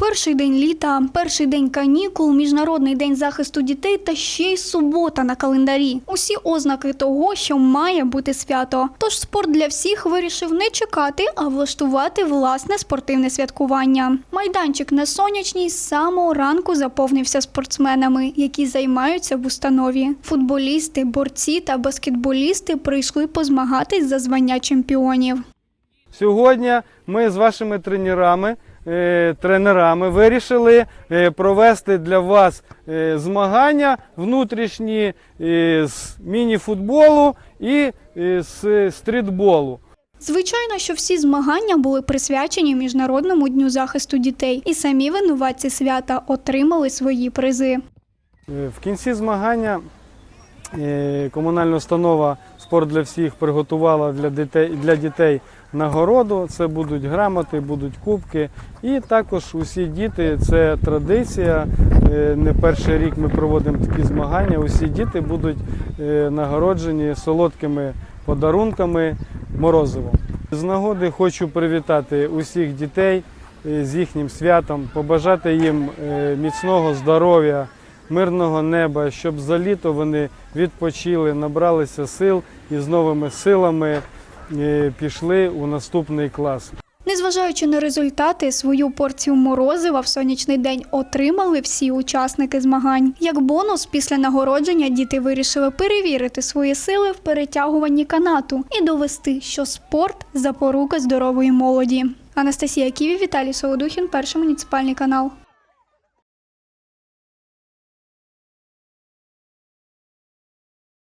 Перший день літа, перший день канікул, міжнародний день захисту дітей та ще й субота на календарі. Усі ознаки того, що має бути свято. Тож спорт для всіх вирішив не чекати, а влаштувати власне спортивне святкування. Майданчик на сонячній з самого ранку заповнився спортсменами, які займаються в установі. Футболісти, борці та баскетболісти прийшли позмагатись за звання чемпіонів. Сьогодні ми з вашими тренерами, тренерами вирішили е, провести для вас е, змагання внутрішні е, з міні-футболу і е, з стрітболу. Звичайно, що всі змагання були присвячені Міжнародному дню захисту дітей, і самі винуватці свята отримали свої призи. Е, В кінці змагання е, комунальна установа Спорт для всіх приготувала для дітей, для дітей нагороду. Це будуть грамоти, будуть кубки. І також усі діти, це традиція. е, Не перший рік ми проводимо такі змагання. Усі діти будуть е, нагороджені солодкими подарунками морозивом. З нагоди хочу привітати усіх дітей е, з їхнім святом, побажати їм е, міцного здоров'я, мирного неба, щоб за літо вони відпочили, набралися сил і з новими силами е, пішли у наступний клас. Незважаючи на результати, свою порцію морозива в сонячний день отримали всі учасники змагань. Як бонус, після нагородження діти вирішили перевірити свої сили в перетягуванні канату і довести, що спорт запорука здорової молоді. Анастасія Ківі, Віталій Солодухін, перший муніципальний канал.